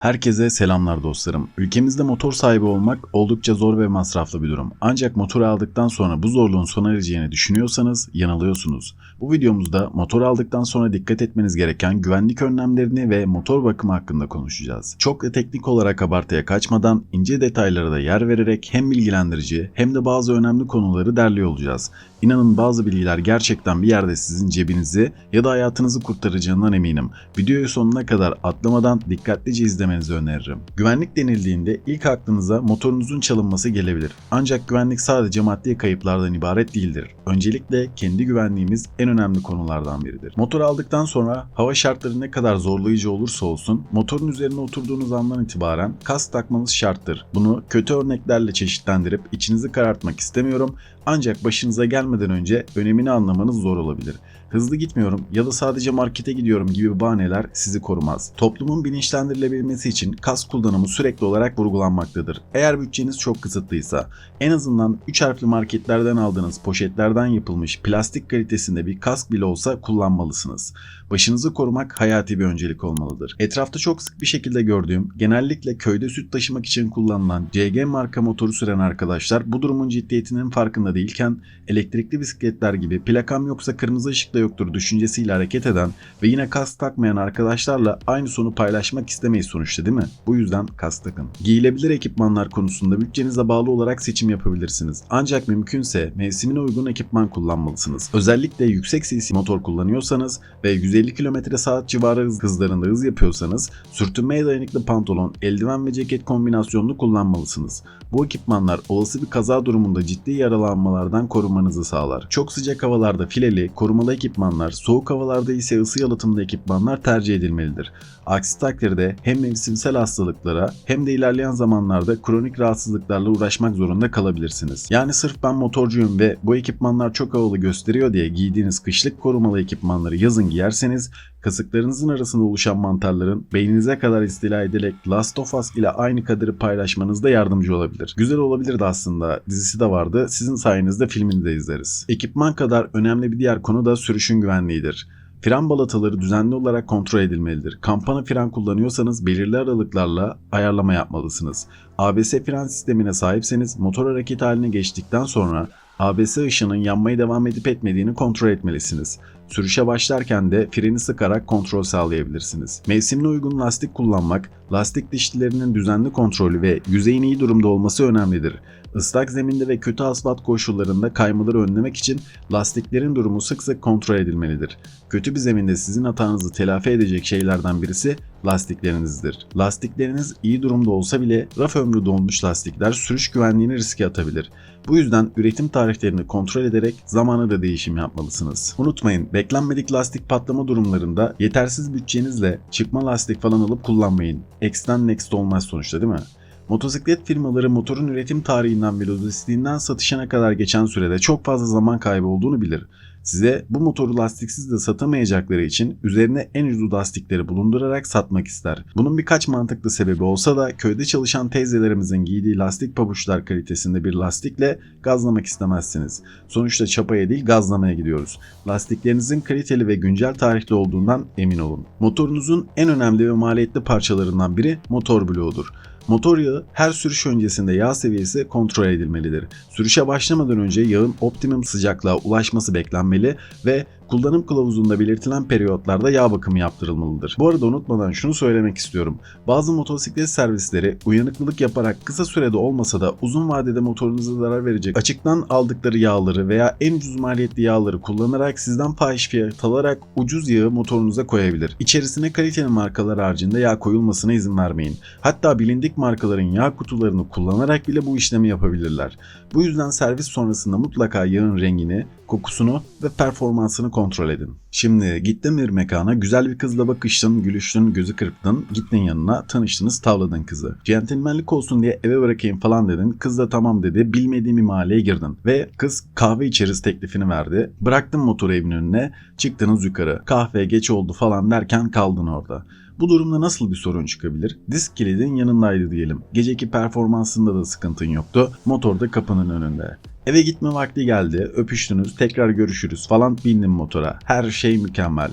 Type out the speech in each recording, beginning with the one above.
Herkese selamlar dostlarım. Ülkemizde motor sahibi olmak oldukça zor ve masraflı bir durum. Ancak motoru aldıktan sonra bu zorluğun sona ereceğini düşünüyorsanız yanılıyorsunuz. Bu videomuzda motor aldıktan sonra dikkat etmeniz gereken güvenlik önlemlerini ve motor bakımı hakkında konuşacağız. Çok da teknik olarak abartıya kaçmadan ince detaylara da yer vererek hem bilgilendirici hem de bazı önemli konuları derliyor olacağız. İnanın bazı bilgiler gerçekten bir yerde sizin cebinizi ya da hayatınızı kurtaracağından eminim. Videoyu sonuna kadar atlamadan dikkatlice izlemenizi öneririm. Güvenlik denildiğinde ilk aklınıza motorunuzun çalınması gelebilir. Ancak güvenlik sadece maddi kayıplardan ibaret değildir. Öncelikle kendi güvenliğimiz en önemli konulardan biridir. Motor aldıktan sonra hava şartları ne kadar zorlayıcı olursa olsun motorun üzerine oturduğunuz andan itibaren kask takmanız şarttır. Bunu kötü örneklerle çeşitlendirip içinizi karartmak istemiyorum ancak başınıza gelmeden önce önemini anlamanız zor olabilir. Hızlı gitmiyorum ya da sadece markete gidiyorum gibi bahaneler sizi korumaz. Toplumun bilinçlendirilebilmesi için kas kullanımı sürekli olarak vurgulanmaktadır. Eğer bütçeniz çok kısıtlıysa en azından 3 harfli marketlerden aldığınız poşetlerden yapılmış plastik kalitesinde bir kask bile olsa kullanmalısınız. Başınızı korumak hayati bir öncelik olmalıdır. Etrafta çok sık bir şekilde gördüğüm, genellikle köyde süt taşımak için kullanılan CG marka motoru süren arkadaşlar bu durumun ciddiyetinin farkında değilken elektrikli bisikletler gibi plakam yoksa kırmızı ışık da yoktur düşüncesiyle hareket eden ve yine kask takmayan arkadaşlarla aynı sonu paylaşmak istemeyiz sonuçta değil mi? Bu yüzden kask takın. Giyilebilir ekipmanlar konusunda bütçenize bağlı olarak seçim yapabilirsiniz. Ancak mümkünse mevsimine uygun ekipman kullanmalısınız. Özellikle yüksek cc motor kullanıyorsanız ve 150 km saat civarı hız- hızlarında hız yapıyorsanız sürtünmeye dayanıklı pantolon, eldiven ve ceket kombinasyonunu kullanmalısınız. Bu ekipmanlar olası bir kaza durumunda ciddi yaralanmalardan korumanızı sağlar. Çok sıcak havalarda fileli, korumalı ekipmanlar, soğuk havalarda ise ısı yalıtımlı ekipmanlar tercih edilmelidir. Aksi takdirde hem mevsimsel hastalıklara hem de ilerleyen zamanlarda kronik rahatsızlıklarla uğraşmak zorunda kalabilirsiniz. Yani sırf ben motorcuyum ve bu ekipmanlar çok havalı gösteriyor diye giydiğiniz kışlık korumalı ekipmanları yazın giyerseniz kasıklarınızın arasında oluşan mantarların beyninize kadar istila ederek Last of Us ile aynı kaderi paylaşmanızda yardımcı olabilir. Güzel olabilirdi aslında. Dizisi de vardı. Sizin sayenizde filmini de izleriz. Ekipman kadar önemli bir diğer konu da sürüşün güvenliğidir. Fren balataları düzenli olarak kontrol edilmelidir. Kampana fren kullanıyorsanız belirli aralıklarla ayarlama yapmalısınız. ABS fren sistemine sahipseniz motor hareket haline geçtikten sonra ABS ışığının yanmaya devam edip etmediğini kontrol etmelisiniz. Sürüşe başlarken de freni sıkarak kontrol sağlayabilirsiniz. Mevsimine uygun lastik kullanmak, lastik dişlilerinin düzenli kontrolü ve yüzeyin iyi durumda olması önemlidir. Islak zeminde ve kötü asfalt koşullarında kaymaları önlemek için lastiklerin durumu sık sık kontrol edilmelidir. Kötü bir zeminde sizin hatanızı telafi edecek şeylerden birisi lastiklerinizdir. Lastikleriniz iyi durumda olsa bile raf ömrü dolmuş lastikler sürüş güvenliğini riske atabilir. Bu yüzden üretim tarihlerini kontrol ederek zamanı da değişim yapmalısınız. Unutmayın beklenmedik lastik patlama durumlarında yetersiz bütçenizle çıkma lastik falan alıp kullanmayın. X'ten next olmaz sonuçta değil mi? Motosiklet firmaları motorun üretim tarihinden ve lojistiğinden satışına kadar geçen sürede çok fazla zaman kaybı olduğunu bilir. Size bu motoru lastiksiz de satamayacakları için üzerine en ucuz lastikleri bulundurarak satmak ister. Bunun birkaç mantıklı sebebi olsa da köyde çalışan teyzelerimizin giydiği lastik pabuçlar kalitesinde bir lastikle gazlamak istemezsiniz. Sonuçta çapaya değil gazlamaya gidiyoruz. Lastiklerinizin kaliteli ve güncel tarihli olduğundan emin olun. Motorunuzun en önemli ve maliyetli parçalarından biri motor bloğudur. Motor yağı her sürüş öncesinde yağ seviyesi kontrol edilmelidir. Sürüşe başlamadan önce yağın optimum sıcaklığa ulaşması beklenmeli ve kullanım kılavuzunda belirtilen periyotlarda yağ bakımı yaptırılmalıdır. Bu arada unutmadan şunu söylemek istiyorum. Bazı motosiklet servisleri uyanıklılık yaparak kısa sürede olmasa da uzun vadede motorunuza zarar verecek açıktan aldıkları yağları veya en ucuz maliyetli yağları kullanarak sizden fahiş fiyat alarak ucuz yağı motorunuza koyabilir. İçerisine kaliteli markalar haricinde yağ koyulmasına izin vermeyin. Hatta bilindik markaların yağ kutularını kullanarak bile bu işlemi yapabilirler. Bu yüzden servis sonrasında mutlaka yağın rengini, kokusunu ve performansını kontrol edin. Şimdi gittin bir mekana güzel bir kızla bakıştın, gülüştün, gözü kırptın, gittin yanına, tanıştınız, tavladın kızı. Centilmenlik olsun diye eve bırakayım falan dedin, kız da tamam dedi, bilmediğin bir mahalleye girdin. Ve kız kahve içeriz teklifini verdi. Bıraktın motoru evin önüne, çıktınız yukarı. Kahve geç oldu falan derken kaldın orada. Bu durumda nasıl bir sorun çıkabilir? Disk kilidin yanındaydı diyelim. Geceki performansında da sıkıntın yoktu. Motor da kapının önünde. Eve gitme vakti geldi. Öpüştünüz, tekrar görüşürüz falan bindim motora. Her şey mükemmel.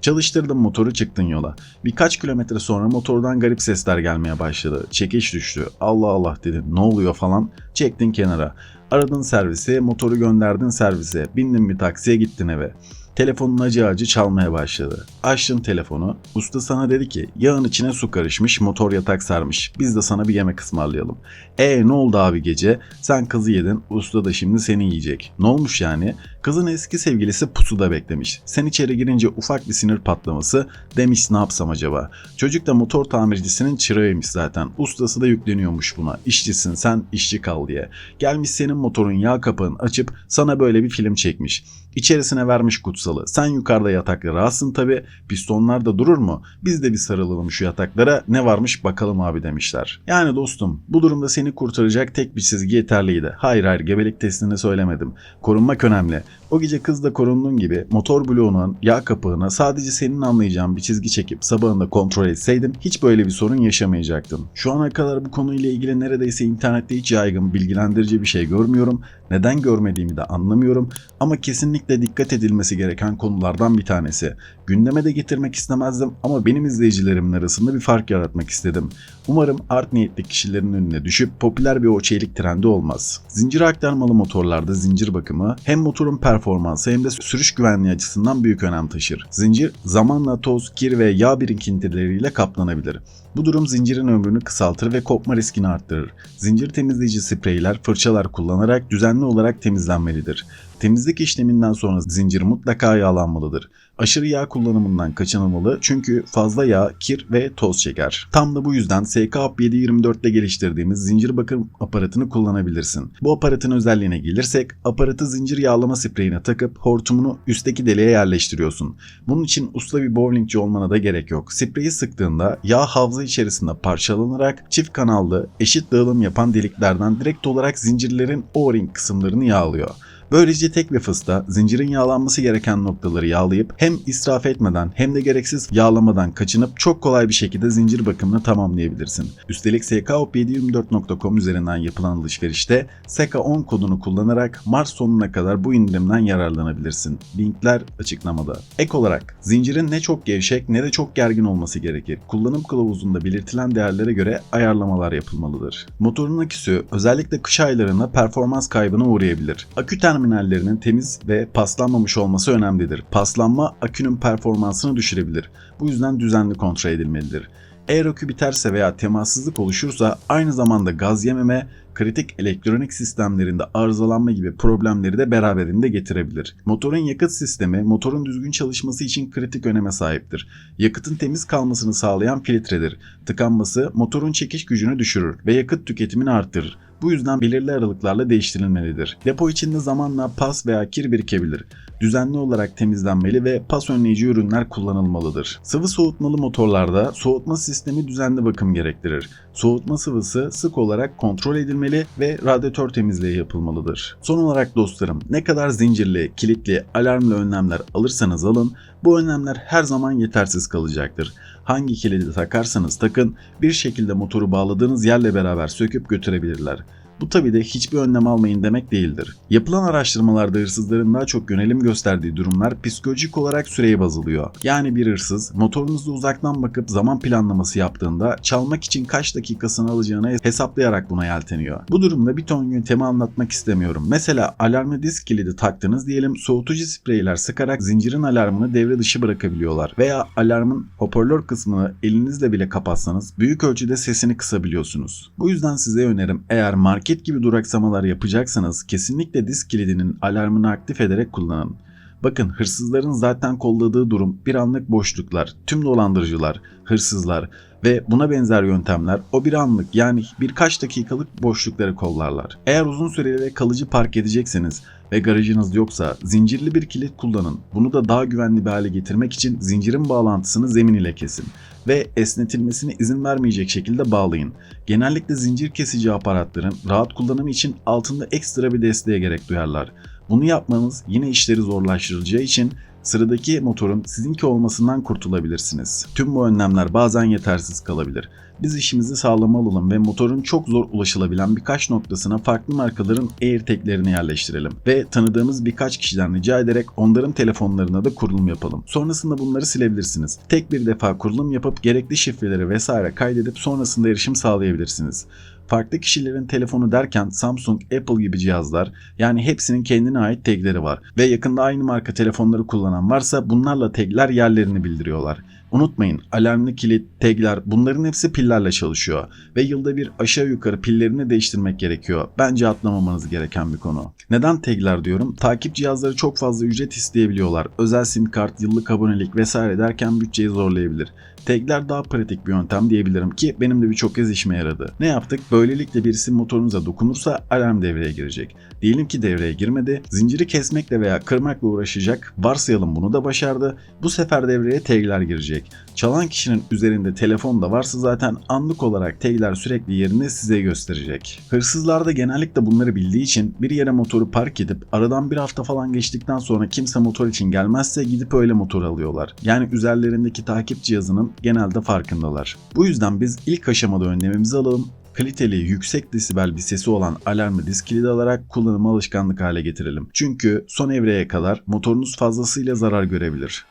Çalıştırdın motoru çıktın yola. Birkaç kilometre sonra motordan garip sesler gelmeye başladı. Çekiş düştü. Allah Allah dedin ne oluyor falan. Çektin kenara. Aradın servisi, motoru gönderdin servise. Bindin bir taksiye gittin eve. Telefonun acı acı çalmaya başladı. Açtın telefonu. Usta sana dedi ki yağın içine su karışmış motor yatak sarmış. Biz de sana bir yemek ısmarlayalım. E ne oldu abi gece? Sen kızı yedin. Usta da şimdi seni yiyecek. Ne olmuş yani? Kızın eski sevgilisi pusuda beklemiş. Sen içeri girince ufak bir sinir patlaması. Demiş ne yapsam acaba? Çocuk da motor tamircisinin çırağıymış zaten. Ustası da yükleniyormuş buna. İşçisin sen işçi kal diye. Gelmiş senin motorun yağ kapağını açıp sana böyle bir film çekmiş. İçerisine vermiş kutsalı. Sen yukarıda yatakta rahatsın tabi. Pistonlar da durur mu? Biz de bir sarılalım şu yataklara. Ne varmış bakalım abi demişler. Yani dostum bu durumda seni kurtaracak tek bir çizgi yeterliydi. Hayır hayır gebelik testini söylemedim. Korunmak önemli. O gece kızla korunduğun gibi motor bloğunun yağ kapağına sadece senin anlayacağın bir çizgi çekip sabahında kontrol etseydin hiç böyle bir sorun yaşamayacaktın. Şu ana kadar bu konuyla ilgili neredeyse internette hiç yaygın bilgilendirici bir şey görmüyorum. Neden görmediğimi de anlamıyorum ama kesinlikle dikkat edilmesi gereken konulardan bir tanesi. Gündeme de getirmek istemezdim ama benim izleyicilerimin arasında bir fark yaratmak istedim. Umarım art niyetli kişilerin önüne düşüp popüler bir oçelik trendi olmaz. Zincir aktarmalı motorlarda zincir bakımı hem motorun performansı hem de sürüş güvenliği açısından büyük önem taşır. Zincir zamanla toz, kir ve yağ birikintileriyle kaplanabilir. Bu durum zincirin ömrünü kısaltır ve kopma riskini arttırır. Zincir temizleyici spreyler, fırçalar kullanarak düzenli olarak temizlenmelidir. Temizlik işleminden sonra zincir mutlaka yağlanmalıdır. Aşırı yağ kullanımından kaçınılmalı çünkü fazla yağ, kir ve toz çeker. Tam da bu yüzden SK-UP 724'te geliştirdiğimiz zincir bakım aparatını kullanabilirsin. Bu aparatın özelliğine gelirsek aparatı zincir yağlama spreyine takıp hortumunu üstteki deliğe yerleştiriyorsun. Bunun için usta bir bowlingci olmana da gerek yok. Spreyi sıktığında yağ havza içerisinde parçalanarak çift kanallı eşit dağılım yapan deliklerden direkt olarak zincirlerin o-ring kısımlarını yağlıyor. Böylece tek bir fısta zincirin yağlanması gereken noktaları yağlayıp hem israf etmeden hem de gereksiz yağlamadan kaçınıp çok kolay bir şekilde zincir bakımını tamamlayabilirsin. Üstelik skop724.com üzerinden yapılan alışverişte SEKA10 kodunu kullanarak Mart sonuna kadar bu indirimden yararlanabilirsin. Linkler açıklamada. Ek olarak zincirin ne çok gevşek ne de çok gergin olması gerekir. Kullanım kılavuzunda belirtilen değerlere göre ayarlamalar yapılmalıdır. Motorun aküsü özellikle kış aylarında performans kaybına uğrayabilir. Akü terminallerinin temiz ve paslanmamış olması önemlidir. Paslanma akünün performansını düşürebilir. Bu yüzden düzenli kontrol edilmelidir. Eğer akü biterse veya temassızlık oluşursa aynı zamanda gaz yememe, kritik elektronik sistemlerinde arızalanma gibi problemleri de beraberinde getirebilir. Motorun yakıt sistemi motorun düzgün çalışması için kritik öneme sahiptir. Yakıtın temiz kalmasını sağlayan filtredir. Tıkanması motorun çekiş gücünü düşürür ve yakıt tüketimini arttırır. Bu yüzden belirli aralıklarla değiştirilmelidir. Depo içinde zamanla pas veya kir birikebilir. Düzenli olarak temizlenmeli ve pas önleyici ürünler kullanılmalıdır. Sıvı soğutmalı motorlarda soğutma sistemi düzenli bakım gerektirir. Soğutma sıvısı sık olarak kontrol edilmeli ve radyatör temizliği yapılmalıdır. Son olarak dostlarım ne kadar zincirli, kilitli, alarmlı önlemler alırsanız alın bu önlemler her zaman yetersiz kalacaktır. Hangi kilidi takarsanız takın bir şekilde motoru bağladığınız yerle beraber söküp götürebilirler. Bu tabi de hiçbir önlem almayın demek değildir. Yapılan araştırmalarda hırsızların daha çok yönelim gösterdiği durumlar psikolojik olarak süreye baz alıyor. Yani bir hırsız motorunuzda uzaktan bakıp zaman planlaması yaptığında çalmak için kaç dakikasını alacağını hesaplayarak buna yelteniyor. Bu durumda bir ton yöntemi anlatmak istemiyorum. Mesela alarmlı disk kilidi taktınız diyelim soğutucu spreyler sıkarak zincirin alarmını devre dışı bırakabiliyorlar. Veya alarmın hoparlör kısmını elinizle bile kapatsanız büyük ölçüde sesini kısabiliyorsunuz. Bu yüzden size önerim eğer market market gibi duraksamalar yapacaksanız kesinlikle disk kilidinin alarmını aktif ederek kullanın. Bakın hırsızların zaten kolladığı durum bir anlık boşluklar, tüm dolandırıcılar, hırsızlar ve buna benzer yöntemler o bir anlık yani birkaç dakikalık boşlukları kollarlar. Eğer uzun süreli ve kalıcı park edecekseniz ve garajınız yoksa zincirli bir kilit kullanın. Bunu da daha güvenli bir hale getirmek için zincirin bağlantısını zemin ile kesin ve esnetilmesine izin vermeyecek şekilde bağlayın. Genellikle zincir kesici aparatların rahat kullanımı için altında ekstra bir desteğe gerek duyarlar. Bunu yapmanız yine işleri zorlaştıracağı için sıradaki motorun sizinki olmasından kurtulabilirsiniz. Tüm bu önlemler bazen yetersiz kalabilir. Biz işimizi sağlama alalım ve motorun çok zor ulaşılabilen birkaç noktasına farklı markaların AirTag'lerini yerleştirelim ve tanıdığımız birkaç kişiden rica ederek onların telefonlarına da kurulum yapalım. Sonrasında bunları silebilirsiniz. Tek bir defa kurulum yapıp gerekli şifreleri vesaire kaydedip sonrasında erişim sağlayabilirsiniz. Farklı kişilerin telefonu derken Samsung, Apple gibi cihazlar yani hepsinin kendine ait tagleri var ve yakında aynı marka telefonları kullanan varsa bunlarla tagler yerlerini bildiriyorlar. Unutmayın alarmlı kilit, tagler bunların hepsi pillerle çalışıyor ve yılda bir aşağı yukarı pillerini değiştirmek gerekiyor. Bence atlamamanız gereken bir konu. Neden tagler diyorum? Takip cihazları çok fazla ücret isteyebiliyorlar. Özel sim kart, yıllık abonelik vesaire derken bütçeyi zorlayabilir. Tagler daha pratik bir yöntem diyebilirim ki benim de birçok kez işime yaradı. Ne yaptık? Böylelikle birisi motorunuza dokunursa alarm devreye girecek. Diyelim ki devreye girmedi, zinciri kesmekle veya kırmakla uğraşacak, varsayalım bunu da başardı, bu sefer devreye tagler girecek. Çalan kişinin üzerinde telefon da varsa zaten anlık olarak tagler sürekli yerini size gösterecek. Hırsızlar da genellikle bunları bildiği için bir yere motoru park edip aradan bir hafta falan geçtikten sonra kimse motor için gelmezse gidip öyle motor alıyorlar. Yani üzerlerindeki takip cihazının genelde farkındalar. Bu yüzden biz ilk aşamada önlemimizi alalım kaliteli, yüksek desibel bir sesi olan alarmı disk kilidi alarak kullanımı alışkanlık hale getirelim. Çünkü son evreye kadar motorunuz fazlasıyla zarar görebilir.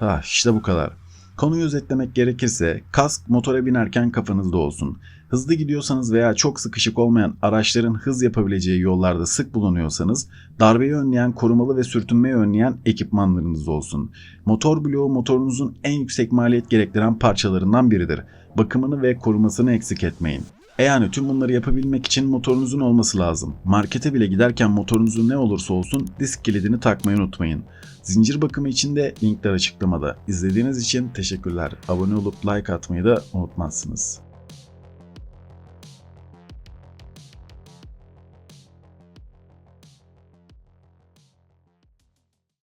Ah işte bu kadar. Konuyu özetlemek gerekirse kask motora binerken kafanızda olsun. Hızlı gidiyorsanız veya çok sıkışık olmayan araçların hız yapabileceği yollarda sık bulunuyorsanız darbeyi önleyen, korumalı ve sürtünmeyi önleyen ekipmanlarınız olsun. Motor bloğu motorunuzun en yüksek maliyet gerektiren parçalarından biridir. Bakımını ve korumasını eksik etmeyin. E yani tüm bunları yapabilmek için motorunuzun olması lazım. Markete bile giderken motorunuzun ne olursa olsun disk kilidini takmayı unutmayın. Zincir bakımı için de linkler açıklamada. İzlediğiniz için teşekkürler. Abone olup like atmayı da unutmazsınız.